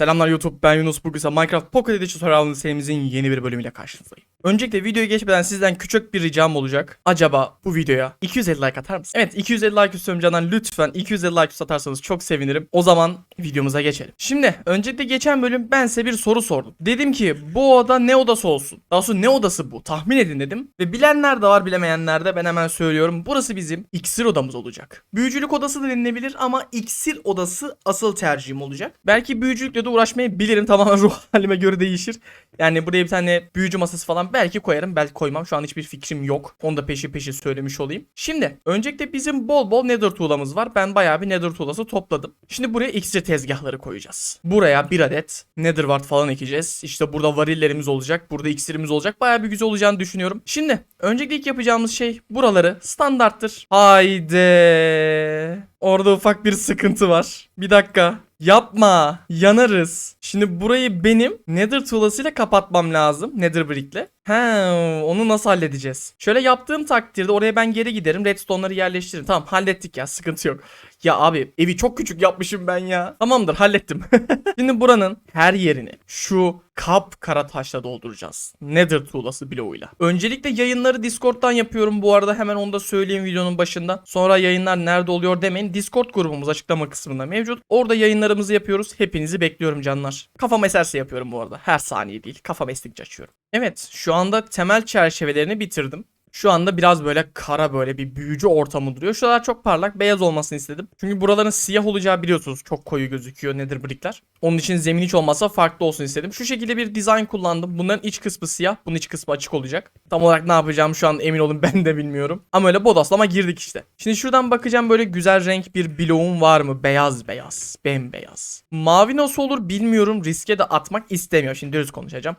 Selamlar YouTube ben Yunus bugün ise Minecraft Pocket Edition Survival'ın serimizin yeni bir bölümüyle karşınızdayım. Öncelikle videoya geçmeden sizden küçük bir ricam olacak. Acaba bu videoya 250 like atar mısın? Evet 250 like istiyorum canlar lütfen 250 like atarsanız çok sevinirim. O zaman videomuza geçelim. Şimdi öncelikle geçen bölüm ben size bir soru sordum. Dedim ki bu oda ne odası olsun? Daha sonra ne odası bu? Tahmin edin dedim. Ve bilenler de var bilemeyenler de ben hemen söylüyorum. Burası bizim iksir odamız olacak. Büyücülük odası da denilebilir ama iksir odası asıl tercihim olacak. Belki büyücülükle de uğraşmayı bilirim tamamen ruh halime göre değişir. Yani buraya bir tane büyücü masası falan belki koyarım belki koymam. Şu an hiçbir fikrim yok. Onu da peşi peşi söylemiş olayım. Şimdi öncelikle bizim bol bol nether tuğlamız var. Ben bayağı bir nether tuğlası topladım. Şimdi buraya iksir tezgahları koyacağız. Buraya bir adet nether wart falan ekeceğiz. İşte burada varillerimiz olacak. Burada iksirimiz olacak. Bayağı bir güzel olacağını düşünüyorum. Şimdi öncelikle ilk yapacağımız şey buraları standarttır. Haydi. Orada ufak bir sıkıntı var. Bir dakika. Yapma. Yanarız. Şimdi burayı benim Nether tuğlasıyla kapatmam lazım. Nether brickle. He, onu nasıl halledeceğiz? Şöyle yaptığım takdirde oraya ben geri giderim. Redstone'ları yerleştiririm. Tamam hallettik ya sıkıntı yok. Ya abi evi çok küçük yapmışım ben ya. Tamamdır hallettim. Şimdi buranın her yerini şu kap kara taşla dolduracağız. Nether tuğlası bloğuyla. Öncelikle yayınları Discord'dan yapıyorum bu arada. Hemen onu da söyleyeyim videonun başında. Sonra yayınlar nerede oluyor demeyin. Discord grubumuz açıklama kısmında mevcut. Orada yayınlarımızı yapıyoruz. Hepinizi bekliyorum canlar. Kafam eserse yapıyorum bu arada. Her saniye değil. Kafam estikçe açıyorum. Evet şu anda temel çerçevelerini bitirdim. Şu anda biraz böyle kara böyle bir büyücü ortamı duruyor. Şuralar çok parlak beyaz olmasını istedim. Çünkü buraların siyah olacağı biliyorsunuz. Çok koyu gözüküyor nedir brickler. Onun için zemin hiç olmazsa farklı olsun istedim. Şu şekilde bir dizayn kullandım. Bunların iç kısmı siyah. Bunun iç kısmı açık olacak. Tam olarak ne yapacağım şu an emin olun ben de bilmiyorum. Ama öyle bodoslama girdik işte. Şimdi şuradan bakacağım böyle güzel renk bir bloğum var mı? Beyaz beyaz. Bembeyaz. Mavi nasıl olur bilmiyorum. Riske de atmak istemiyorum. Şimdi dürüst konuşacağım.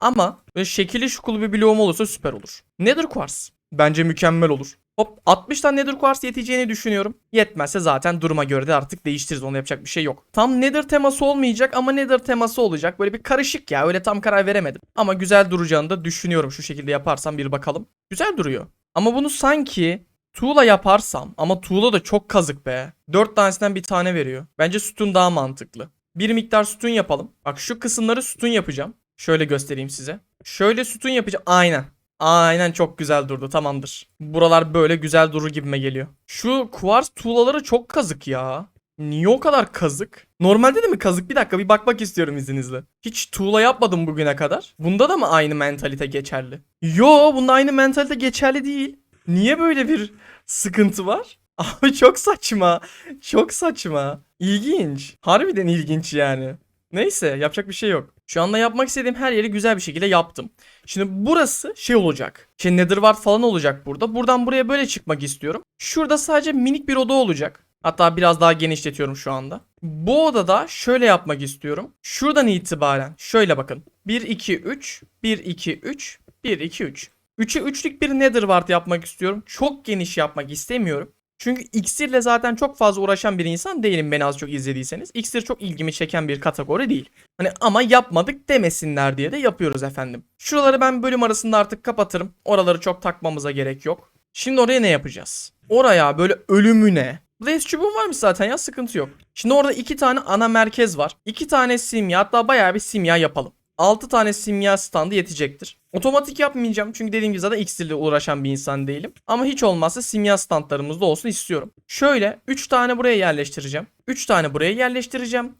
Ama böyle şekilli şukulu bir bloğum olursa süper olur. Nether Quartz. Bence mükemmel olur. Hop 60 tane Nether Quartz yeteceğini düşünüyorum. Yetmezse zaten duruma göre de artık değiştiririz. Ona yapacak bir şey yok. Tam Nether teması olmayacak ama Nether teması olacak. Böyle bir karışık ya. Öyle tam karar veremedim. Ama güzel duracağını da düşünüyorum. Şu şekilde yaparsam bir bakalım. Güzel duruyor. Ama bunu sanki tuğla yaparsam ama tuğla da çok kazık be. 4 tanesinden bir tane veriyor. Bence sütun daha mantıklı. Bir miktar sütun yapalım. Bak şu kısımları sütun yapacağım. Şöyle göstereyim size. Şöyle sütun yapacağım. Aynen. Aynen çok güzel durdu. Tamamdır. Buralar böyle güzel durur gibime geliyor. Şu kuvars tuğlaları çok kazık ya. Niye o kadar kazık? Normalde de mi kazık? Bir dakika bir bakmak istiyorum izninizle. Hiç tuğla yapmadım bugüne kadar. Bunda da mı aynı mentalite geçerli? Yo bunda aynı mentalite geçerli değil. Niye böyle bir sıkıntı var? Abi çok saçma. Çok saçma. İlginç. Harbiden ilginç yani. Neyse yapacak bir şey yok. Şu anda yapmak istediğim her yeri güzel bir şekilde yaptım. Şimdi burası şey olacak. Şey Netherwart falan olacak burada. Buradan buraya böyle çıkmak istiyorum. Şurada sadece minik bir oda olacak. Hatta biraz daha genişletiyorum şu anda. Bu odada şöyle yapmak istiyorum. Şuradan itibaren şöyle bakın. 1 2 3 1 2 3 1 2 3. 3'e 3'lük bir Netherwart yapmak istiyorum. Çok geniş yapmak istemiyorum. Çünkü iksirle zaten çok fazla uğraşan bir insan değilim beni az çok izlediyseniz. İksir çok ilgimi çeken bir kategori değil. Hani ama yapmadık demesinler diye de yapıyoruz efendim. Şuraları ben bölüm arasında artık kapatırım. Oraları çok takmamıza gerek yok. Şimdi oraya ne yapacağız? Oraya böyle ölümüne. Blaze çubuğum varmış zaten ya sıkıntı yok. Şimdi orada iki tane ana merkez var. İki tane simya hatta bayağı bir simya yapalım. 6 tane simya standı yetecektir. Otomatik yapmayacağım çünkü dediğim gibi zaten iksirle uğraşan bir insan değilim. Ama hiç olmazsa simya standlarımız da olsun istiyorum. Şöyle 3 tane buraya yerleştireceğim. 3 tane buraya yerleştireceğim.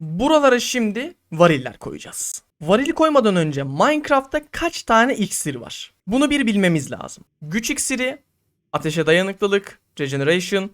Buralara şimdi variller koyacağız. Varil koymadan önce Minecraft'ta kaç tane iksir var? Bunu bir bilmemiz lazım. Güç iksiri, ateşe dayanıklılık, regeneration,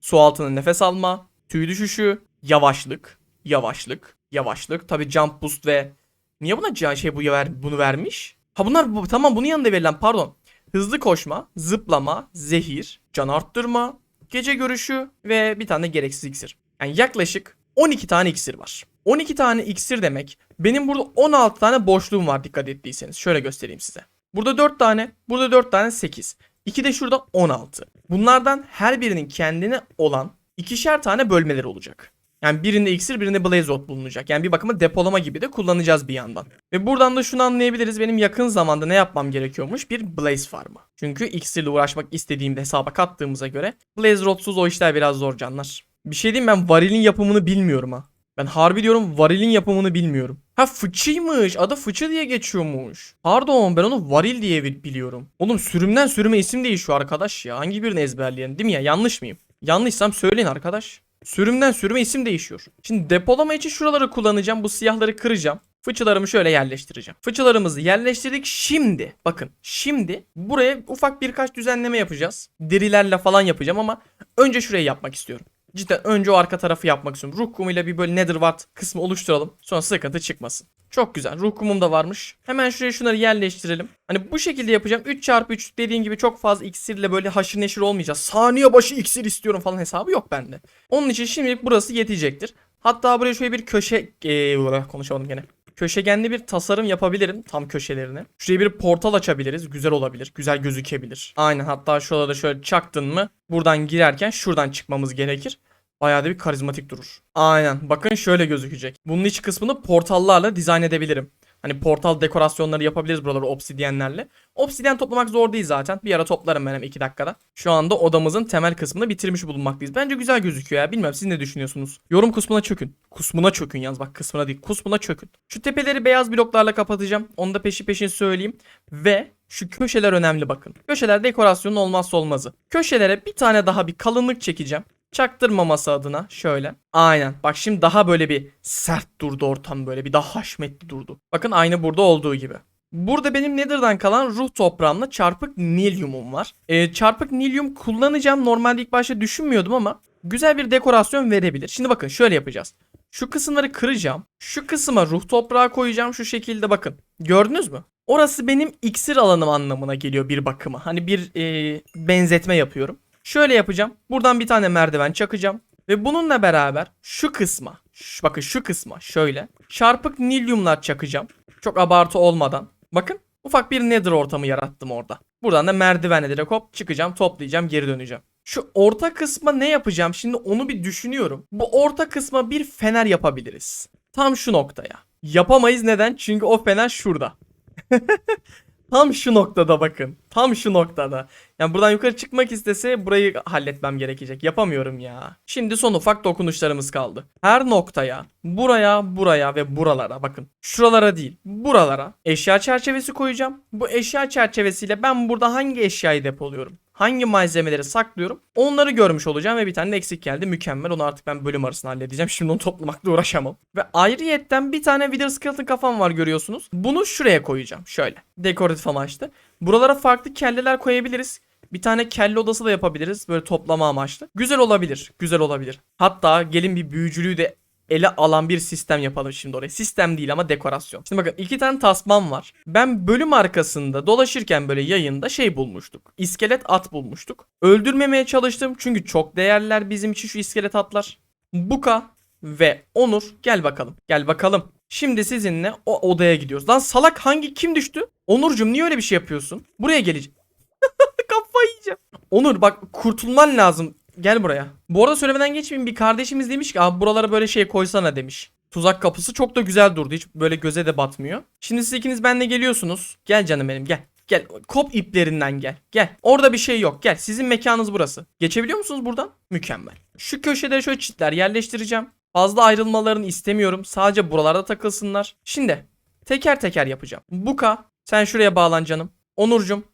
su altında nefes alma, tüy düşüşü, yavaşlık, yavaşlık, yavaşlık. Tabi jump boost ve Niye buna ca- şey bu ver, bunu vermiş? Ha bunlar bu, tamam bunun yanında verilen pardon. Hızlı koşma, zıplama, zehir, can arttırma, gece görüşü ve bir tane gereksiz iksir. Yani yaklaşık 12 tane iksir var. 12 tane iksir demek. Benim burada 16 tane boşluğum var dikkat ettiyseniz. Şöyle göstereyim size. Burada 4 tane, burada 4 tane 8. 2 de şurada 16. Bunlardan her birinin kendine olan ikişer tane bölmeleri olacak. Yani birinde iksir birinde blaze rod bulunacak. Yani bir bakıma depolama gibi de kullanacağız bir yandan. Ve buradan da şunu anlayabiliriz. Benim yakın zamanda ne yapmam gerekiyormuş? Bir blaze farmı. Çünkü iksirle uğraşmak istediğimde hesaba kattığımıza göre blaze rodsuz o işler biraz zor canlar. Bir şey diyeyim ben varilin yapımını bilmiyorum ha. Ben harbi diyorum varilin yapımını bilmiyorum. Ha fıçıymış. Adı fıçı diye geçiyormuş. Pardon ben onu varil diye bi- biliyorum. Oğlum sürümden sürüme isim değişiyor arkadaş ya. Hangi birini ezberleyelim değil mi ya? Yanlış mıyım? Yanlışsam söyleyin arkadaş. Sürümden sürüme isim değişiyor. Şimdi depolama için şuraları kullanacağım. Bu siyahları kıracağım. Fıçılarımı şöyle yerleştireceğim. Fıçılarımızı yerleştirdik. Şimdi bakın şimdi buraya ufak birkaç düzenleme yapacağız. Derilerle falan yapacağım ama önce şurayı yapmak istiyorum. Cidden önce o arka tarafı yapmak istiyorum. Ruh kumuyla bir böyle netherwart kısmı oluşturalım. Sonra sıkıntı çıkmasın. Çok güzel. Ruh kumum da varmış. Hemen şuraya şunları yerleştirelim. Hani bu şekilde yapacağım. 3x3 dediğin gibi çok fazla iksirle böyle haşır neşir olmayacağız. Saniye başı iksir istiyorum falan hesabı yok bende. Onun için şimdilik burası yetecektir. Hatta buraya şöyle bir köşe... Ee, konuşamadım gene. Köşegenli bir tasarım yapabilirim tam köşelerine. Şuraya bir portal açabiliriz. Güzel olabilir. Güzel gözükebilir. Aynen hatta şurada da şöyle çaktın mı buradan girerken şuradan çıkmamız gerekir. Bayağı da bir karizmatik durur. Aynen. Bakın şöyle gözükecek. Bunun iç kısmını portallarla dizayn edebilirim. Hani portal dekorasyonları yapabiliriz buraları obsidyenlerle. Obsidyen toplamak zor değil zaten. Bir ara toplarım ben hem 2 dakikada. Şu anda odamızın temel kısmını bitirmiş bulunmaktayız. Bence güzel gözüküyor ya. Bilmem siz ne düşünüyorsunuz? Yorum kısmına çökün. Kusmuna çökün yalnız bak kısmına değil. Kusmuna çökün. Şu tepeleri beyaz bloklarla kapatacağım. Onu da peşi peşin söyleyeyim. Ve şu köşeler önemli bakın. Köşeler dekorasyonun olmazsa olmazı. Köşelere bir tane daha bir kalınlık çekeceğim. Çaktırmaması adına şöyle. Aynen. Bak şimdi daha böyle bir sert durdu ortam böyle bir daha haşmetli durdu. Bakın aynı burada olduğu gibi. Burada benim Nether'dan kalan ruh toprağımla çarpık nilyumum var. Ee, çarpık nilyum kullanacağım. Normalde ilk başta düşünmüyordum ama güzel bir dekorasyon verebilir. Şimdi bakın şöyle yapacağız. Şu kısımları kıracağım. Şu kısma ruh toprağı koyacağım şu şekilde bakın. Gördünüz mü? Orası benim iksir alanım anlamına geliyor bir bakıma. Hani bir e, benzetme yapıyorum. Şöyle yapacağım. Buradan bir tane merdiven çakacağım. Ve bununla beraber şu kısma, şu, bakın şu kısma şöyle çarpık nilyumlar çakacağım. Çok abartı olmadan. Bakın ufak bir nether ortamı yarattım orada. Buradan da merdivenle direkt hop çıkacağım, toplayacağım, geri döneceğim. Şu orta kısma ne yapacağım şimdi onu bir düşünüyorum. Bu orta kısma bir fener yapabiliriz. Tam şu noktaya. Yapamayız neden? Çünkü o fener şurada. Tam şu noktada bakın. Tam şu noktada. Yani buradan yukarı çıkmak istese burayı halletmem gerekecek. Yapamıyorum ya. Şimdi son ufak dokunuşlarımız kaldı. Her noktaya, buraya, buraya ve buralara bakın. Şuralara değil, buralara eşya çerçevesi koyacağım. Bu eşya çerçevesiyle ben burada hangi eşyayı depoluyorum? Hangi malzemeleri saklıyorum? Onları görmüş olacağım ve bir tane de eksik geldi. Mükemmel. Onu artık ben bölüm arasında halledeceğim. Şimdi onu toplamakla uğraşamam. Ve ayrıyetten bir tane Wither Skeleton kafam var görüyorsunuz. Bunu şuraya koyacağım. Şöyle. Dekoratif amaçlı. Buralara farklı kelleler koyabiliriz. Bir tane kelle odası da yapabiliriz. Böyle toplama amaçlı. Güzel olabilir. Güzel olabilir. Hatta gelin bir büyücülüğü de ele alan bir sistem yapalım şimdi oraya. Sistem değil ama dekorasyon. Şimdi bakın iki tane tasmam var. Ben bölüm arkasında dolaşırken böyle yayında şey bulmuştuk. İskelet at bulmuştuk. Öldürmemeye çalıştım çünkü çok değerler bizim için şu iskelet atlar. Buka ve Onur gel bakalım. Gel bakalım. Şimdi sizinle o odaya gidiyoruz. Lan salak hangi kim düştü? Onurcum niye öyle bir şey yapıyorsun? Buraya geleceğim. Kafayı yiyeceğim. Onur bak kurtulman lazım. Gel buraya. Bu arada söylemeden geçmeyeyim bir kardeşimiz demiş ki abi buralara böyle şey koysana demiş. Tuzak kapısı çok da güzel durdu. Hiç böyle göze de batmıyor. Şimdi siz ikiniz benimle geliyorsunuz. Gel canım benim gel. Gel kop iplerinden gel. Gel. Orada bir şey yok. Gel. Sizin mekanınız burası. Geçebiliyor musunuz buradan? Mükemmel. Şu köşede şöyle çitler yerleştireceğim. Fazla ayrılmalarını istemiyorum. Sadece buralarda takılsınlar. Şimdi teker teker yapacağım. Buka sen şuraya bağlan canım. Onurcum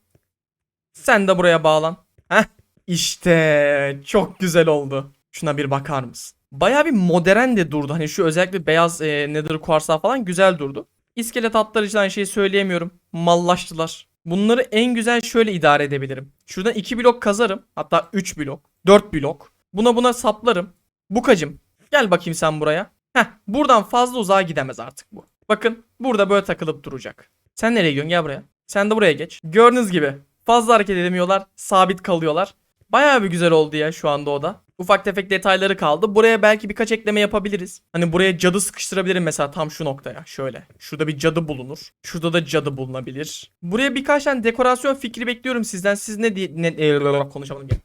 sen de buraya bağlan. Heh işte çok güzel oldu. Şuna bir bakar mısın? Baya bir modern de durdu. Hani şu özellikle beyaz e, nether kuarsa falan güzel durdu. İskelet atlar için aynı şeyi söyleyemiyorum. Mallaştılar. Bunları en güzel şöyle idare edebilirim. Şuradan 2 blok kazarım. Hatta 3 blok. 4 blok. Buna buna saplarım. Bukacım gel bakayım sen buraya. Heh buradan fazla uzağa gidemez artık bu. Bakın burada böyle takılıp duracak. Sen nereye gidiyorsun gel buraya. Sen de buraya geç. Gördüğünüz gibi fazla hareket edemiyorlar. Sabit kalıyorlar. Bayağı bir güzel oldu ya şu anda o da. Ufak tefek detayları kaldı. Buraya belki birkaç ekleme yapabiliriz. Hani buraya cadı sıkıştırabilirim mesela tam şu noktaya. Şöyle. Şurada bir cadı bulunur. Şurada da cadı bulunabilir. Buraya birkaç tane dekorasyon fikri bekliyorum sizden. Siz ne diye... Ne, e, konuşamadım gel.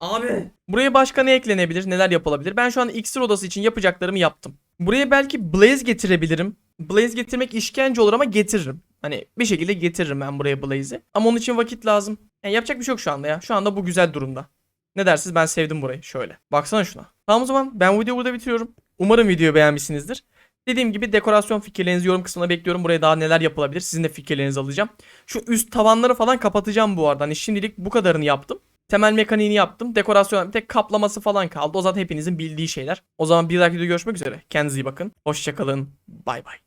Abi. Buraya başka ne eklenebilir? Neler yapılabilir? Ben şu an iksir odası için yapacaklarımı yaptım. Buraya belki Blaze getirebilirim. Blaze getirmek işkence olur ama getiririm. Hani bir şekilde getiririm ben buraya Blaze'i. Ama onun için vakit lazım. Yani yapacak bir şey yok şu anda ya. Şu anda bu güzel durumda. Ne dersiniz ben sevdim burayı şöyle. Baksana şuna. Tamam o zaman ben videoyu burada bitiriyorum. Umarım videoyu beğenmişsinizdir. Dediğim gibi dekorasyon fikirlerinizi yorum kısmına bekliyorum. Buraya daha neler yapılabilir sizin de fikirlerinizi alacağım. Şu üst tavanları falan kapatacağım bu arada. Hani şimdilik bu kadarını yaptım. Temel mekaniğini yaptım. Dekorasyon bir tek kaplaması falan kaldı. O zaten hepinizin bildiği şeyler. O zaman bir dahaki videoda görüşmek üzere. Kendinize iyi bakın. Hoşçakalın. Bay bay.